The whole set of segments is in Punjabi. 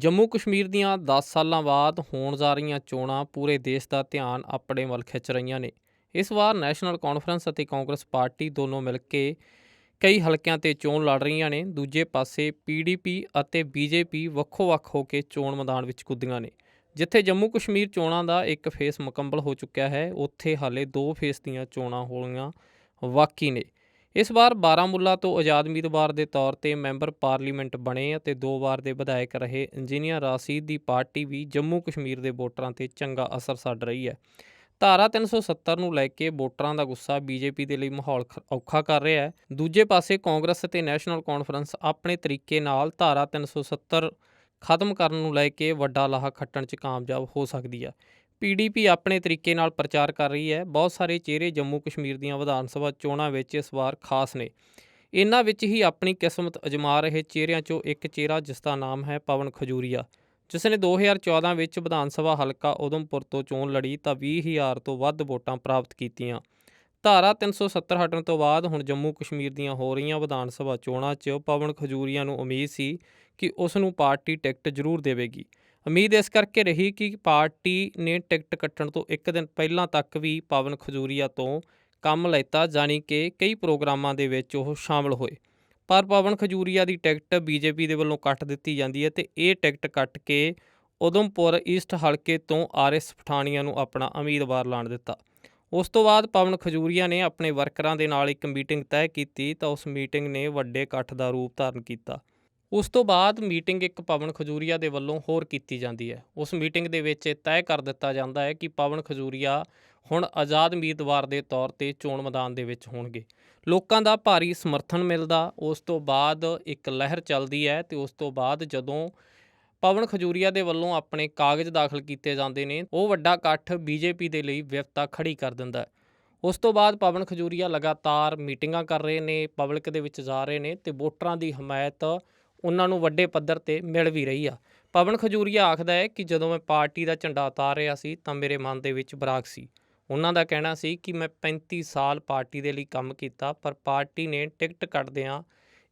ਜੰਮੂ ਕਸ਼ਮੀਰ ਦੀਆਂ 10 ਸਾਲਾਂ ਬਾਅਦ ਹੋਣ ਜਾ ਰਹੀਆਂ ਚੋਣਾਂ ਪੂਰੇ ਦੇਸ਼ ਦਾ ਧਿਆਨ ਆਪਣੇ ਵੱਲ ਖਿੱਚ ਰਹੀਆਂ ਨੇ। ਇਸ ਵਾਰ ਨੈਸ਼ਨਲ ਕਾਨਫਰੰਸ ਅਤੇ ਕਾਂਗਰਸ ਪਾਰਟੀ ਦੋਨੋਂ ਮਿਲ ਕੇ ਕਈ ਹਲਕਿਆਂ ਤੇ ਚੋਣ ਲੜ ਰਹੀਆਂ ਨੇ। ਦੂਜੇ ਪਾਸੇ ਪੀਡੀਪੀ ਅਤੇ ਬੀਜੇਪੀ ਵੱਖੋ-ਵੱਖ ਹੋ ਕੇ ਚੋਣ ਮੈਦਾਨ ਵਿੱਚ ਕੁੱਦੀਆਂ ਨੇ। ਜਿੱਥੇ ਜੰਮੂ ਕਸ਼ਮੀਰ ਚੋਣਾਂ ਦਾ ਇੱਕ ਫੇਸ ਮੁਕੰਮਲ ਹੋ ਚੁੱਕਿਆ ਹੈ, ਉੱਥੇ ਹਾਲੇ ਦੋ ਫੇਸ ਦੀਆਂ ਚੋਣਾਂ ਹੋਣੀਆਂ ਬਾਕੀ ਨੇ। ਇਸ ਵਾਰ ਬਾਰਾਮੁੱਲਾ ਤੋਂ ਆਜ਼ਾਦ ਉਮੀਦਵਾਰ ਦੇ ਤੌਰ ਤੇ ਮੈਂਬਰ ਪਾਰਲੀਮੈਂਟ ਬਣੇ ਅਤੇ ਦੋ ਵਾਰ ਦੇ ਵਿਧਾਇਕ ਰਹੇ ਇੰਜੀਨੀਅਰ ਰਾਸੀਦ ਦੀ ਪਾਰਟੀ ਵੀ ਜੰਮੂ ਕਸ਼ਮੀਰ ਦੇ ਵੋਟਰਾਂ ਤੇ ਚੰਗਾ ਅਸਰ ਛੱਡ ਰਹੀ ਹੈ। ਧਾਰਾ 370 ਨੂੰ ਲੈ ਕੇ ਵੋਟਰਾਂ ਦਾ ਗੁੱਸਾ ਬੀਜੇਪੀ ਦੇ ਲਈ ਮਾਹੌਲ ਖ- ਔਖਾ ਕਰ ਰਿਹਾ ਹੈ। ਦੂਜੇ ਪਾਸੇ ਕਾਂਗਰਸ ਅਤੇ ਨੈਸ਼ਨਲ ਕਾਨਫਰੰਸ ਆਪਣੇ ਤਰੀਕੇ ਨਾਲ ਧਾਰਾ 370 ਖਤਮ ਕਰਨ ਨੂੰ ਲੈ ਕੇ ਵੱਡਾ ਲਾਹਾ ਖੱਟਣ 'ਚ ਕਾਮਯਾਬ ਹੋ ਸਕਦੀ ਹੈ। ਪੀਡੀਪੀ ਆਪਣੇ ਤਰੀਕੇ ਨਾਲ ਪ੍ਰਚਾਰ ਕਰ ਰਹੀ ਹੈ। ਬਹੁਤ ਸਾਰੇ ਚਿਹਰੇ ਜੰਮੂ ਕਸ਼ਮੀਰ ਦੀਆਂ ਵਿਧਾਨ ਸਭਾ ਚੋਣਾਂ ਵਿੱਚ ਇਸ ਵਾਰ ਖਾਸ ਨੇ। ਇਹਨਾਂ ਵਿੱਚ ਹੀ ਆਪਣੀ ਕਿਸਮਤ ਅਜਮਾ ਰਹੇ ਚਿਹਰਿਆਂ 'ਚੋਂ ਇੱਕ ਚਿਹਰਾ, ਜਿਸ ਦਾ ਨਾਮ ਹੈ ਪਵਨ ਖਜੂਰੀਆ। ਜਿਸ ਨੇ 2014 ਵਿੱਚ ਵਿਧਾਨ ਸਭਾ ਹਲਕਾ ਉਧਮਪੁਰ ਤੋਂ ਚੋਣ ਲੜੀ ਤਾਂ 20000 ਤੋਂ ਵੱਧ ਵੋਟਾਂ ਪ੍ਰਾਪਤ ਕੀਤੀਆਂ। ਧਾਰਾ 370 ਹਟਣ ਤੋਂ ਬਾਅਦ ਹੁਣ ਜੰਮੂ ਕਸ਼ਮੀਰ ਦੀਆਂ ਹੋ ਰਹੀਆਂ ਵਿਧਾਨ ਸਭਾ ਚੋਣਾਂ 'ਚ ਪਵਨ ਖਜੂਰੀਆ ਨੂੰ ਉਮੀਦ ਸੀ ਕਿ ਉਸ ਨੂੰ ਪਾਰਟੀ ਟਿਕਟ ਜ਼ਰੂਰ ਦੇਵੇਗੀ। ਉਮੀਦ ਇਸ ਕਰਕੇ ਰਹੀ ਕਿ ਪਾਰਟੀ ਨੇ ਟਿਕਟ ਕੱਟਣ ਤੋਂ ਇੱਕ ਦਿਨ ਪਹਿਲਾਂ ਤੱਕ ਵੀ ਪਵਨ ਖਜੂਰੀਆ ਤੋਂ ਕੰਮ ਲੈਤਾ, ਜਾਣੀ ਕਿ ਕਈ ਪ੍ਰੋਗਰਾਮਾਂ ਦੇ ਵਿੱਚ ਉਹ ਸ਼ਾਮਲ ਹੋਏ। ਪਰ ਪਵਨ ਖਜੂਰੀਆ ਦੀ ਟਿਕਟ ਬੀਜੇਪੀ ਦੇ ਵੱਲੋਂ ਕੱਟ ਦਿੱਤੀ ਜਾਂਦੀ ਹੈ ਤੇ ਇਹ ਟਿਕਟ ਕੱਟ ਕੇ ਉਧਮਪੁਰ ਈਸਟ ਹਲਕੇ ਤੋਂ ਆਰਐਸ ਪਠਾਨੀਆਂ ਨੂੰ ਆਪਣਾ ਉਮੀਦਵਾਰ ਲਾਣ ਦਿੱਤਾ। ਉਸ ਤੋਂ ਬਾਅਦ ਪਵਨ ਖਜੂਰੀਆ ਨੇ ਆਪਣੇ ਵਰਕਰਾਂ ਦੇ ਨਾਲ ਇੱਕ ਮੀਟਿੰਗ ਤੈਅ ਕੀਤੀ ਤਾਂ ਉਸ ਮੀਟਿੰਗ ਨੇ ਵੱਡੇ ਇਕੱਠ ਦਾ ਰੂਪ ਧਾਰਨ ਕੀਤਾ। ਉਸ ਤੋਂ ਬਾਅਦ ਮੀਟਿੰਗ ਇੱਕ ਪਵਨ ਖਜੂਰੀਆ ਦੇ ਵੱਲੋਂ ਹੋਰ ਕੀਤੀ ਜਾਂਦੀ ਹੈ। ਉਸ ਮੀਟਿੰਗ ਦੇ ਵਿੱਚ ਇਹ ਤੈਅ ਕਰ ਦਿੱਤਾ ਜਾਂਦਾ ਹੈ ਕਿ ਪਵਨ ਖਜੂਰੀਆ ਹੁਣ ਆਜ਼ਾਦ ਉਮੀਦਵਾਰ ਦੇ ਤੌਰ ਤੇ ਚੋਣ ਮੈਦਾਨ ਦੇ ਵਿੱਚ ਹੋਣਗੇ। ਲੋਕਾਂ ਦਾ ਭਾਰੀ ਸਮਰਥਨ ਮਿਲਦਾ, ਉਸ ਤੋਂ ਬਾਅਦ ਇੱਕ ਲਹਿਰ ਚੱਲਦੀ ਹੈ ਤੇ ਉਸ ਤੋਂ ਬਾਅਦ ਜਦੋਂ ਪਵਨ ਖਜੂਰੀਆ ਦੇ ਵੱਲੋਂ ਆਪਣੇ ਕਾਗਜ਼ ਦਾਖਲ ਕੀਤੇ ਜਾਂਦੇ ਨੇ, ਉਹ ਵੱਡਾ ਇਕੱਠ ਬੀਜੇਪੀ ਦੇ ਲਈ ਵਿਵਤਾ ਖੜੀ ਕਰ ਦਿੰਦਾ ਹੈ। ਉਸ ਤੋਂ ਬਾਅਦ ਪਵਨ ਖਜੂਰੀਆ ਲਗਾਤਾਰ ਮੀਟਿੰਗਾਂ ਕਰ ਰਹੇ ਨੇ, ਪਬਲਿਕ ਦੇ ਵਿੱਚ ਜਾ ਰਹੇ ਨੇ ਤੇ ਵੋਟਰਾਂ ਦੀ ਹਮਾਇਤ ਉਹਨਾਂ ਨੂੰ ਵੱਡੇ ਪੱਧਰ ਤੇ ਮਿਲ ਵੀ ਰਹੀ ਆ। ਪਵਨ ਖਜੂਰੀਆ ਆਖਦਾ ਹੈ ਕਿ ਜਦੋਂ ਮੈਂ ਪਾਰਟੀ ਦਾ ਝੰਡਾ ਉਤਾਰ ਰਿਹਾ ਸੀ ਤਾਂ ਮੇਰੇ ਮਨ ਦੇ ਵਿੱਚ ਬਰਾਕ ਸੀ। ਉਹਨਾਂ ਦਾ ਕਹਿਣਾ ਸੀ ਕਿ ਮੈਂ 35 ਸਾਲ ਪਾਰਟੀ ਦੇ ਲਈ ਕੰਮ ਕੀਤਾ, ਪਰ ਪਾਰਟੀ ਨੇ ਟਿਕਟ ਕੱਟਦਿਆਂ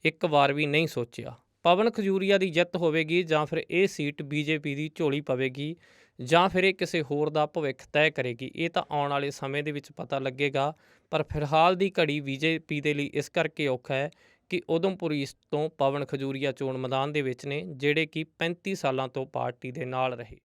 ਇੱਕ ਵਾਰ ਵੀ ਨਹੀਂ ਸੋਚਿਆ। ਪਵਨ ਖਜੂਰੀਆ ਦੀ ਜਿੱਤ ਹੋਵੇਗੀ ਜਾਂ ਫਿਰ ਇਹ ਸੀਟ ਬੀਜੇਪੀ ਦੀ ਝੋਲੀ ਪਵੇਗੀ ਜਾਂ ਫਿਰ ਇਹ ਕਿਸੇ ਹੋਰ ਦਾ ਭਵਿੱਖ ਤੈਅ ਕਰੇਗੀ, ਇਹ ਤਾਂ ਆਉਣ ਵਾਲੇ ਸਮੇਂ ਦੇ ਵਿੱਚ ਪਤਾ ਲੱਗੇਗਾ। ਪਰ ਫਿਲਹਾਲ ਦੀ ਘੜੀ ਬੀਜੇਪੀ ਦੇ ਲਈ ਇਸ ਕਰਕੇ ਔਖਾ ਹੈ ਕਿ ਉਧਮਪੁਰ ਈਸਟ ਤੋਂ ਪਵਨ ਖਜੂਰੀਆ ਚੋਣ ਮੈਦਾਨ ਦੇ ਵਿੱਚ ਨੇ, ਜਿਹੜੇ ਕਿ 35 ਸਾਲਾਂ ਤੋਂ ਪਾਰਟੀ ਦੇ ਨਾਲ ਰਹੇ।